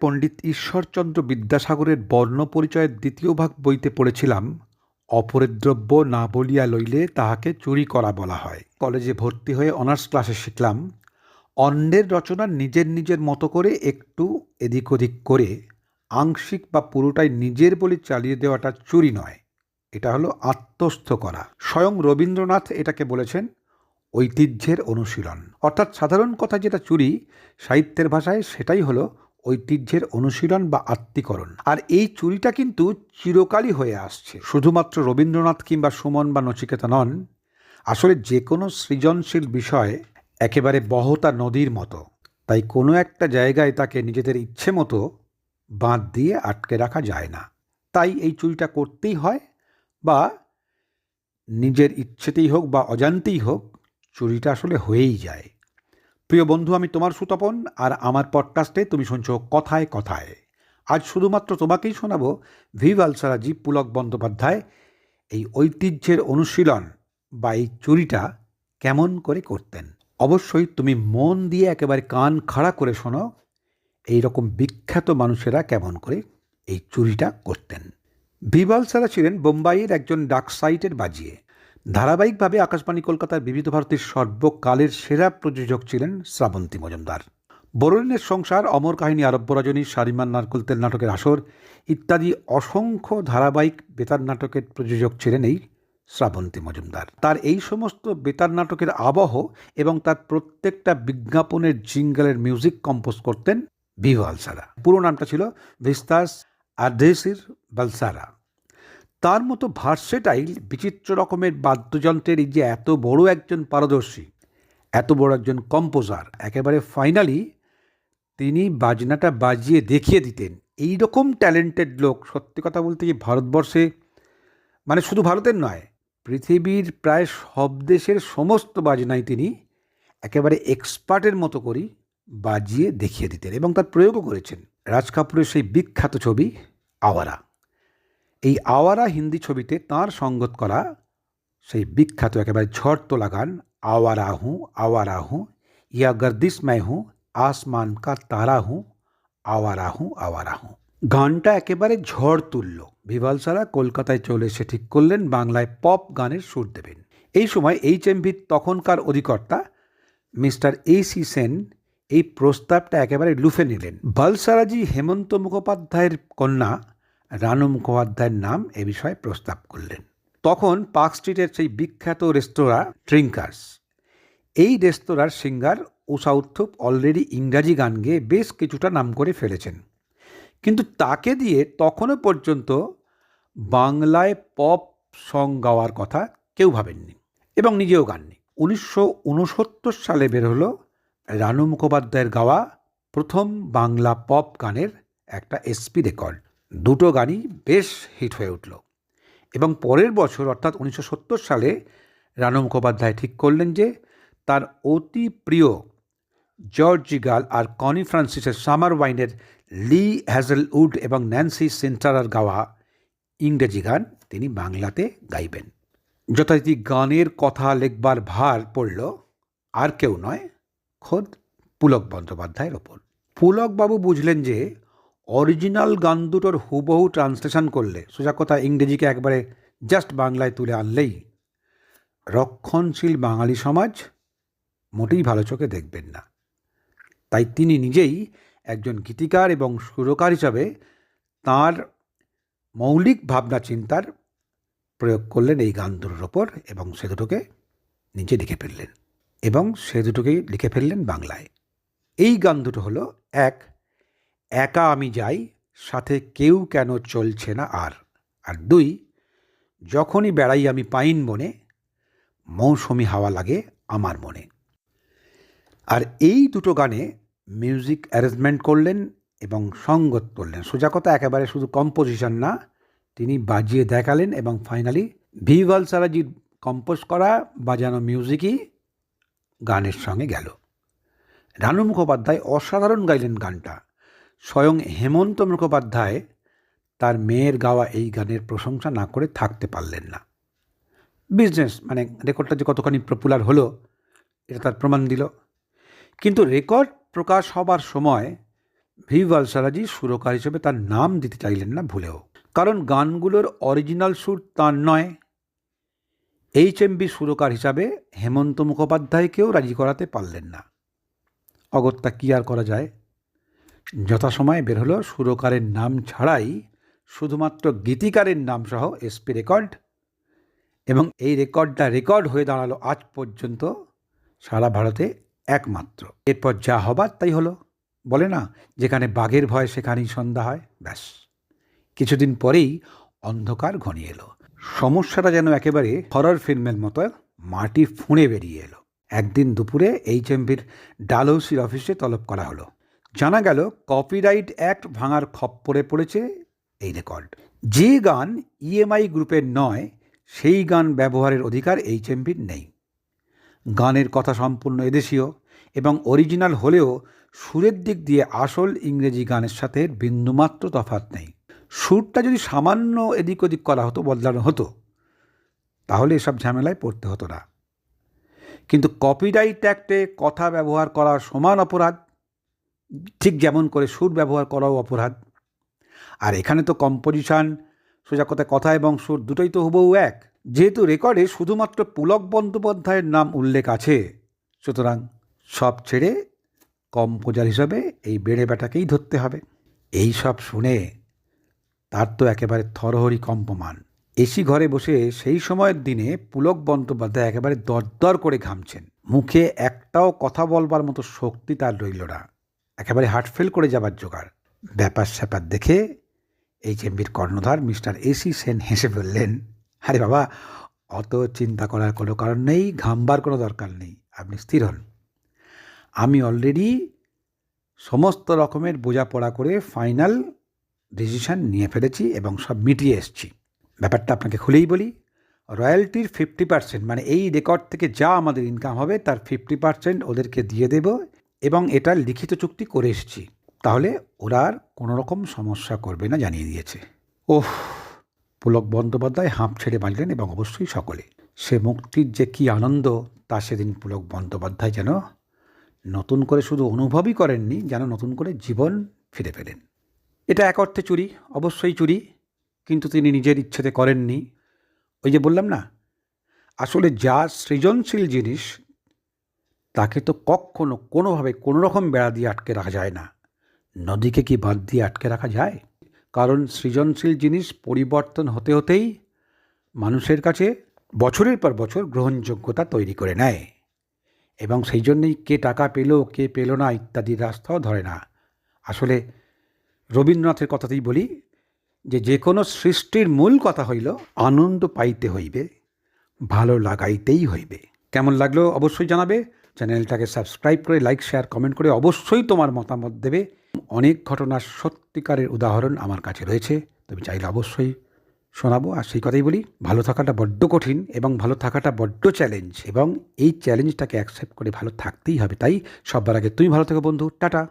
পণ্ডিত ঈশ্বরচন্দ্র বিদ্যাসাগরের বর্ণ পরিচয়ের দ্বিতীয় ভাগ বইতে পড়েছিলাম, অপরের দ্রব্য না বলিয়া লইলে তাহাকে চুরি করা বলা হয়। কলেজে ভর্তি হয়ে অনার্স ক্লাসে শিখলাম, অন্যের রচনা নিজের নিজের মতো করে একটু এদিক ওদিক করে, আংশিক বা পুরোটাই নিজের বলে চালিয়ে দেওয়াটা চুরি নয়, এটা হলো আত্মস্থ করা। স্বয়ং রবীন্দ্রনাথ এটাকে বলেছেন ঐতিহ্যের অনুশীলন। অর্থাৎ সাধারণ কথা যেটা চুরি, সাহিত্যের ভাষায় সেটাই হলো ঐতিহ্যের অনুশীলন বা আত্মীকরণ। আর এই চুরিটা কিন্তু চিরকালই হয়ে আসছে। শুধুমাত্র রবীন্দ্রনাথ কিংবা সুমন বা নচিকেতা নন, আসলে যে কোনো সৃজনশীল বিষয় একেবারে বহতা নদীর মতো। তাই কোনো একটা জায়গায় তাকে নিজেদের ইচ্ছে মতো বাঁধ দিয়ে আটকে রাখা যায় না। তাই এই চুরিটা করতেই হয় বা নিজের ইচ্ছেতেই হোক বা অজান্তেই হোক, চুরিটা আসলে হয়েই যায়। প্রিয় বন্ধু, আমি তোমার সুতপন আর আমার পডকাস্টে তুমি শুনছো কথায় কথায়। আজ শুধুমাত্র তোমাকেই শোনাবো ভি ভালসারাজি পুলক বন্দ্যোপাধ্যায় এই ঐতিহ্যের অনুশীলন বা এই চুরিটা কেমন করে করতেন। অবশ্যই তুমি মন দিয়ে একেবারে কান খাড়া করে শোনো এই রকম বিখ্যাত মানুষেরা কেমন করে এই চুরিটা করতেন। ভিভাল সারা ছিলেন বোম্বাইয়ের একজন ডাকসাইটের বাজিয়ে। ধারাবাহিকভাবে আকাশবাণী কলকাতার বিবিধ ভারতীর সর্বকালের সেরা প্রযোজক ছিলেন শ্রাবন্তী মজুমদার। বরুণের সংসার, অমর কাহিনী, আরব্য রজনী, শারিমান তেল নাটকের আসর ইত্যাদি অসংখ্য ধারাবাহিক বেতার নাটকের প্রযোজক ছিলেন এই শ্রাবন্তী মজুমদার। তার এই সমস্ত বেতার নাটকের আবহ এবং তার প্রত্যেকটা বিজ্ঞাপনের জিঙ্গলের মিউজিক কম্পোজ করতেন ভি ভালসারা পুরো নামটা ছিল ভিস্তাস আডেসির বালসারা। তার মতো ভার্সেটাইল, বিচিত্র রকমের বাদ্যযন্ত্রের যে এত বড় একজন পারদর্শী, এত বড় একজন কম্পোজার, একেবারে ফাইনালি তিনি বাজনাটা বাজিয়ে দেখিয়ে দিতেন। এই রকম ট্যালেন্টেড লোক, সত্যি কথা বলতে কি ভারতবর্ষে মানে শুধু ভারতের নয়, পৃথিবীর প্রায় সব দেশের সমস্ত বাজনাই তিনি একেবারে এক্সপার্টের মতো করেই বাজিয়ে দেখিয়ে দিতেন এবং তার প্রয়োগও করেছেন। রাজ কাপুরের সেই বিখ্যাত ছবি, আওয়ারা। এই আওয়ারা হিন্দি ছবিতে তার সঙ্গত করা সেই বিখ্যাত একেবারে ঝড় তোলা গান আওয়ারা হুঁ আওয়ারা হুঁ, ইয়া গর্দিশ मैं हूँ আসমান কা তারা হুঁ, আওয়ারা হুঁ আওয়ারা হুঁ। গানটা একেবারে ঝড় তুলল ভিভালসারা কলকাতায় চলে এসে ঠিক করলেন বাংলায় পপ গানের সুর দেবেন। এই সময় এইচ এমভির তখনকার অধিকর্তা মিস্টার এ সি সেন এই প্রস্তাবটা একেবারে লুফে নিলেন। বালসারাজি হেমন্ত মুখোপাধ্যায়ের কন্যা রানু মুখোপাধ্যায়ের নাম এ বিষয়ে প্রস্তাব করলেন। তখন পার্ক স্ট্রিটের সেই বিখ্যাত রেস্তোরাঁ ট্রিঙ্কার্স এই রেস্তোরাঁর সিঙ্গার উষা উত্থুপ অলরেডি ইংরাজি গান গেয়ে বেশ কিছুটা নাম করে ফেলেছেন। কিন্তু তাকে দিয়ে তখনও পর্যন্ত বাংলায় পপ সং গাওয়ার কথা কেউ ভাবেননি এবং নিজেও গাননি। উনিশশো উনসত্তর সালে বের হলো রানু মুখোপাধ্যায়ের গাওয়া প্রথম বাংলা পপ গানের একটা এসপি রেকর্ড। দুটো গানই বেশ হিট হয়ে উঠল। এবং পরের বছর, অর্থাৎ উনিশশো সত্তর সালে, রানু মুখোপাধ্যায় ঠিক করলেন যে, তার অতি প্রিয় জর্জ জিগাল আর কনি ফ্রান্সিসের সামার ওয়াইনের লি হ্যাজেলউড এবং ন্যান্সি সেন্টারার গাওয়া ইংরেজি গান তিনি বাংলাতে গাইবেন। যথারীতি গানের কথা লেখবার ভার পড়ল, আর কেউ নয়, খোদ পুলক বন্দ্যোপাধ্যায়ের ওপর। পুলকবাবু বুঝলেন যে অরিজিনাল গান দুটোর হুবহু ট্রান্সলেশন করলে, সোজা কথা ইংরেজিকে একবারে জাস্ট বাংলায় তুলে আনলেই, রক্ষণশীল বাঙালি সমাজ মোটেই ভালো চোখে দেখবেন না। তাই তিনি নিজেই একজন গীতিকার এবং সুরকার হিসাবে তাঁর মৌলিক ভাবনা চিন্তার প্রয়োগ করলেন এই গান দুটোর ওপর এবং সে দুটোকে নিজে লিখে ফেললেন এবং সে দুটোকেই লিখে ফেললেন বাংলায়। এই গান দুটো হলো এক একা আমি যাই, সাথে কেউ কেন চলছে না আর। আর দুই, যখনই বেড়াই আমি পাইন বনে, মৌসুমি হাওয়া লাগে আমার মনে। আর এই দুটো গানে মিউজিক অ্যারেঞ্জমেন্ট করলেন এবং সঙ্গত করলেন। সোজা কথা, একেবারে শুধু কম্পোজিশন না, তিনি বাজিয়ে দেখালেন এবং ফাইনালি ভিভাল সারাজির কম্পোজ করা, বাজানো মিউজিকই গানের সঙ্গে গেল। রানু মুখোপাধ্যায় অসাধারণ গাইলেন গানটা। স্বয়ং হেমন্ত মুখোপাধ্যায় তার মেয়ের গাওয়া এই গানের প্রশংসা না করে থাকতে পারলেন না। বিজনেস মানে রেকর্ডটা যে কতখানি পপুলার হলো, এটা তার প্রমাণ দিল। কিন্তু রেকর্ড প্রকাশ হবার সময় ভি ভালসারাজি সুরকার হিসেবে তার নাম দিতে চাইলেন না ভুলেও। কারণ গানগুলোর অরিজিনাল সুর তার নয়। এইচ এম বি সুরকার হিসাবে হেমন্ত মুখোপাধ্যায়কেও রাজি করাতে পারলেন না। অগত্যা কী আর করা যায়? যথাসময়ে বের হলো সুরকারের নাম ছাড়াই শুধুমাত্র গীতিকারের নাম সহ এসপি রেকর্ড এবং এই রেকর্ডটা রেকর্ড হয়ে দাঁড়াল আজ পর্যন্ত সারা ভারতে একমাত্র। এরপর যা হবার তাই হলো। বলে না, যেখানে বাঘের ভয় সেখানেই সন্ধ্যা হয়, ব্যাস। কিছুদিন পরেই অন্ধকার ঘনিয়ে এলো। সমস্যাটা যেন একেবারে হরর ফিল্মের মতো মাটি ফুঁড়ে বেরিয়ে এলো। একদিন দুপুরে এইচ এমভির ডালহৌসির অফিসে তলব করা হলো। জানা গেল কপিরাইট অ্যাক্ট ভাঙার খপ্পরে পড়েছে এই রেকর্ড। যে গান ইএমআই গ্রুপের নয়, সেই গান ব্যবহারের অধিকার এইচ এমভির নেই। গানের কথা সম্পূর্ণ এদেশীয় এবং অরিজিনাল হলেও সুরের দিক দিয়ে আসল ইংরেজি গানের সাথে বিন্দুমাত্র তফাৎ নেই। সুরটা যদি সামান্য এদিক ওদিক করা হতো, বদলানো হতো, তাহলে এসব ঝামেলায় পড়তে হতো না। কিন্তু কপিরাইট অ্যাক্টে কথা ব্যবহার করা সমান অপরাধ ঠিক যেমন করে সুর ব্যবহার করাও অপরাধ। আর এখানে তো কম্পোজিশন সোজা কথা কথা এবং সুর দুটোই তো হুবহু এক। যেহেতু রেকর্ডে শুধুমাত্র পুলক বন্দ্যোপাধ্যায়ের নাম উল্লেখ আছে, সুতরাং সব ছেড়ে কম্পোজার হিসাবে এই বেড়ে বেটাকেই ধরতে হবে। এই সব শুনে তার তো একেবারে থরহরি কম্পমান। এসি ঘরে বসে সেই সময়ের দিনে পুলক বন্দ্যোপাধ্যায় একেবারে দরদর করে ঘামছেন। মুখে একটাও কথা বলবার মতো শক্তি তার রইল না। একেবারে হার্টফেল করে যাবার জোগাড়। ব্যাপার স্যাপার দেখে এই চেম্বির কর্ণধার মিস্টার এসি সেন হেসে বললেন আরে বাবা, অত চিন্তা করার কোনো কারণ নেই, ঘামবার কোনো দরকার নেই, আপনি স্থির হন। আমি অলরেডি সমস্ত রকমের বোঝাপড়া করে ফাইনাল ডিসিশন নিয়ে ফেলেছি এবং সব মিটিয়ে এসছি। ব্যাপারটা আপনাকে খুলেই বলি রয়্যালটির ফিফটি পার্সেন্ট মানে এই রেকর্ড থেকে যা আমাদের ইনকাম হবে, তার ফিফটি পার্সেন্ট ওদেরকে দিয়ে দেব এবং এটা লিখিত চুক্তি করে এসেছি। তাহলে ওরা আর কোনো রকম সমস্যা করবে না জানিয়ে দিয়েছে। ওহ, পুলক বন্দ্যোপাধ্যায় হাঁপ ছেড়ে বাঁচলেন এবং অবশ্যই সকলে। সে মুক্তির যে কী আনন্দ, তা সেদিন পুলক বন্দ্যোপাধ্যায় যেন নতুন করে শুধু অনুভবই করেননি, যেন নতুন করে জীবন ফিরে পেলেন। এটা এক অর্থে চুরি, অবশ্যই চুরি, কিন্তু তিনি নিজের ইচ্ছেতে করেননি। ওই যে বললাম না, আসলে যা সৃজনশীল জিনিস তাকে তো কখনো কোনোভাবে কোনো রকম বেড়া দিয়ে আটকে রাখা যায় না। নদীকে কি বাদ দিয়ে আটকে রাখা যায়? কারণ সৃজনশীল জিনিস পরিবর্তন হতে হতেই মানুষের কাছে বছরের পর বছর গ্রহণযোগ্যতা তৈরি করে নেয়। এবং সেই জন্যই কে টাকা পেল, কে পেল না ইত্যাদি রাস্তাও ধরে না। আসলে রবীন্দ্রনাথের কথাতেই বলি যে যে কোনো সৃষ্টির মূল কথা হইল আনন্দ পাইতে হইবে, ভালো লাগাইতেই হইবে। কেমন লাগল অবশ্যই জানাবে। চ্যানেলটাকে সাবস্ক্রাইব করে, লাইক, শেয়ার, কমেন্ট করে অবশ্যই তোমার মতামত দেবে। অনেক ঘটনার সত্যিকারের উদাহরণ আমার কাছে রয়েছে, তুমি চাইলে অবশ্যই শোনাবো। আর সেই কথাই বলি, ভালো থাকাটা বড্ড কঠিন এবং ভালো থাকাটা বড্ড চ্যালেঞ্জ এবং এই চ্যালেঞ্জটাকে অ্যাকসেপ্ট করে ভালো থাকতেই হবে। তাই সবার আগে তুমি ভালো থাকো বন্ধু, টাটা।